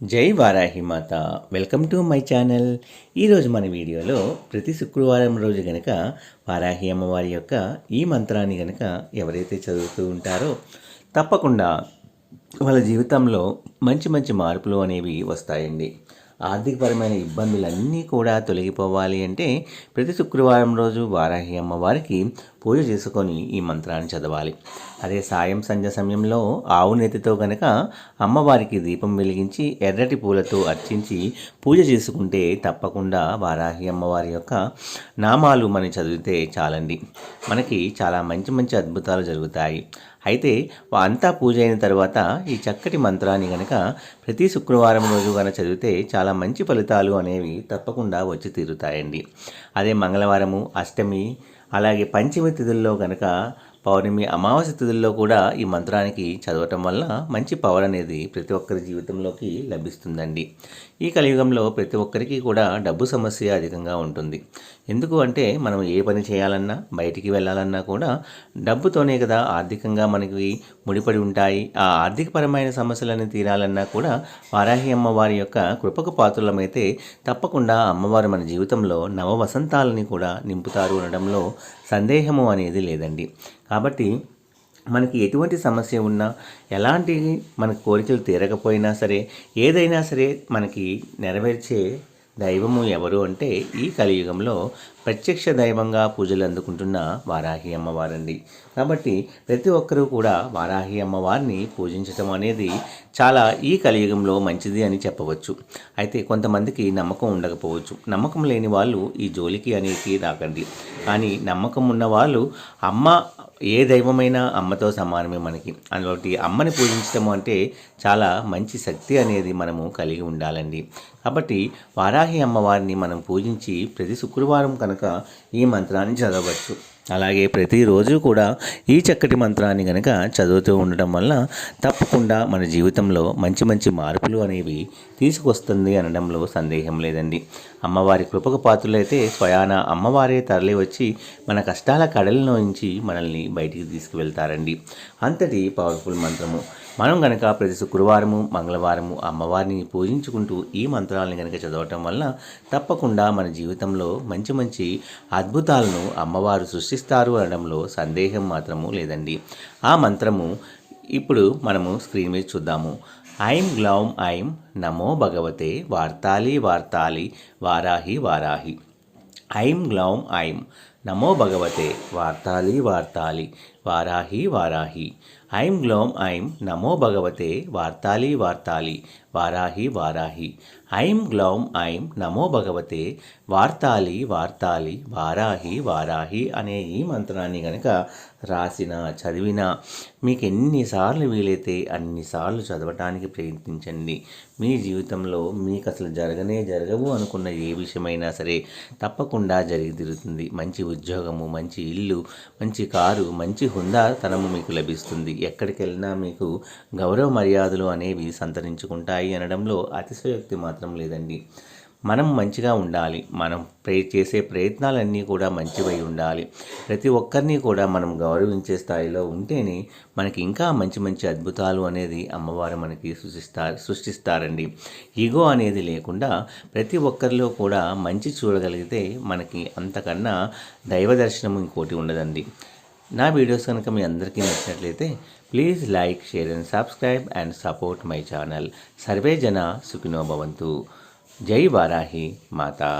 జై Varahi Mata. Welcome to my channel. ఈరోజు మన వీడియోలో ప్రతి శుక్రవారం రోజు గనక వారాహి అమ్మవారి యొక్క ఈ మంత్రాన్ని గనక ఎవరైతే చదువుతూ ఉంటారో తప్పకుండా వాళ్ళ జీవితంలో మంచి మంచి మార్పులు అనేవి వస్తాయండి. ఆర్థికపరమైన ఇబ్బందులన్నీ కూడా తొలగిపోవాలి అంటే ప్రతి శుక్రవారం రోజు వారాహి అమ్మవారికి పూజ చేసుకొని ఈ మంత్రాన్ని చదవాలి. అదే సాయం సంధ్య సమయంలో ఆవు నెత్తితో గనక అమ్మవారికి దీపం వెలిగించి ఎర్రటి పూలతో అర్చించి పూజ చేసుకుంటే తప్పకుండా వారాహి అమ్మవారి యొక్క నామాలు మనం చదివితే చాలండి. మనకి చాలా మంచి మంచి అద్భుతాలు జరుగుతాయి. అయితే అంతా పూజ అయిన తర్వాత ఈ చక్కటి మంత్రాన్ని గనక ప్రతి శుక్రవారం రోజు కనుక చదివితే చాలా మంచి ఫలితాలు అనేవి తప్పకుండా వచ్చి తీరుతాయండి. అదే మంగళవారము అష్టమి అలాగే పంచమి తిథుల్లో కనుక పౌర్ణమి అమావాస్య తిథుల్లో కూడా ఈ మంత్రానికి చదవటం వల్ల మంచి పవర్ అనేది ప్రతి ఒక్కరి జీవితంలోకి లభిస్తుందండి. ఈ కలియుగంలో ప్రతి ఒక్కరికి కూడా డబ్బు సమస్య అధికంగా ఉంటుంది. ఎందుకు అంటే మనం ఏ పని చేయాలన్నా బయటికి వెళ్ళాలన్నా కూడా డబ్బుతోనే కదా ఆర్థికంగా మనకి ముడిపడి ఉంటాయి. ఆ ఆర్థికపరమైన సమస్యలను తీరాలన్నా కూడా వారాహి అమ్మవారి యొక్క కృపకు పాత్రలమైతే తప్పకుండా అమ్మవారు మన జీవితంలో నవ వసంతాలని కూడా నింపుతారు అనడంలో సందేహము అనేది లేదండి. కాబట్టి మనకి ఎటువంటి సమస్య ఉన్నా ఎలాంటి మన కోరికలు తీరకపోయినా సరే ఏదైనా సరే మనకి నెరవేర్చే దైవము ఎవరు అంటే ఈ కలియుగంలో ప్రత్యక్ష దైవంగా పూజలు అందుకుంటున్న వారాహి అమ్మవారండి. కాబట్టి ప్రతి ఒక్కరూ కూడా వారాహి అమ్మవారిని పూజించటం అనేది చాలా ఈ కలియుగంలో మంచిది అని చెప్పవచ్చు. అయితే కొంతమందికి నమ్మకం ఉండకపోవచ్చు. నమ్మకం లేని వాళ్ళు ఈ జోలికి అనేది రాకండి. కానీ నమ్మకం ఉన్న వాళ్ళు అమ్మ ఏ దైవమైనా అమ్మతో సమానమే మనకి. అందులోటి అమ్మని పూజించడం అంటే చాలా మంచి శక్తి అనేది మనము కలిగి ఉండాలండి. కాబట్టి వారాహి అమ్మవారిని మనం పూజించి ప్రతి శుక్రవారం కనుక ఈ మంత్రాన్ని చదవచ్చు. అలాగే ప్రతిరోజు కూడా ఈ చక్కటి మంత్రాన్ని కనుక చదువుతూ ఉండటం వల్ల తప్పకుండా మన జీవితంలో మంచి మంచి మార్పులు అనేవి తీసుకొస్తుంది అనడంలో సందేహం లేదండి. అమ్మవారి కృపకు పాత్రులైతే స్వయాన అమ్మవారే తరలి వచ్చి మన కష్టాల కడలిలోంచి మనల్ని బయటికి తీసుకువెళ్తారండి. అంతటి పవర్ఫుల్ మంత్రము. మనం కనుక ప్రతి శుక్రవారము మంగళవారము అమ్మవారిని పూజించుకుంటూ ఈ మంత్రాలను కనుక చదవటం వల్ల తప్పకుండా మన జీవితంలో మంచి మంచి అద్భుతాలను అమ్మవారు సృష్టి సృష్టిస్తారు అనడంలో సందేహం మాత్రము లేదండి. ఆ మంత్రము ఇప్పుడు మనము స్క్రీన్ మీద చూద్దాము. ఐం గ్లౌం ఐం నమో భగవతే వార్తాలి వార్తాలి వారాహి వారాహి. ఐం గ్లౌం ఐం నమో భగవతే వార్తాలి వార్తాలి వారాహి వారాహి. ఐం గ్లోం ఐం నమో భగవతే వార్తాలి వార్తాలి వారాహి వారాహి. ఐం గ్లౌం ఐం నమో భగవతే వార్తాలి వార్తాలి వారాహి వారాహి అనే ఈ మంత్రాన్ని కనుక రాసిన చదివిన మీకు ఎన్నిసార్లు వీలైతే అన్నిసార్లు చదవటానికి ప్రయత్నించండి. మీ జీవితంలో మీకు అసలు జరగనే జరగవు అనుకున్న ఏ విషయమైనా సరే తప్పకుండా జరిగి తిరుగుతుంది మంచి ఉద్యోగము మంచి ఇల్లు మంచి కారు మంచి హుందాతనము మీకు లభిస్తుంది. ఎక్కడికి వెళ్ళినా మీకు గౌరవ మర్యాదలు అనేవి సంతరించుకుంటాయి అనడంలో అతిశయోక్తి మాత్రం లేదండి. మనం మంచిగా ఉండాలి. మనం ప్రే చేసే ప్రయత్నాలన్నీ కూడా మంచివై ఉండాలి. ప్రతి ఒక్కరిని కూడా మనం గౌరవించే స్థాయిలో ఉంటేనే మనకి ఇంకా మంచి మంచి అద్భుతాలు అనేది అమ్మవారు మనకి సృష్టిస్తారు సృష్టిస్తారండి. ఈగో అనేది లేకుండా ప్రతి ఒక్కరిలో కూడా మంచి చూడగలిగితే మనకి అంతకన్నా దైవ దర్శనం ఇంకోటి ఉండదండి. నా వీడియోస్ కనుక మీ అందరికీ నచ్చినట్లయితే please like share and subscribe and support my channel. Survey జన సుఖినో భవంతు. జై వారాహి మాతా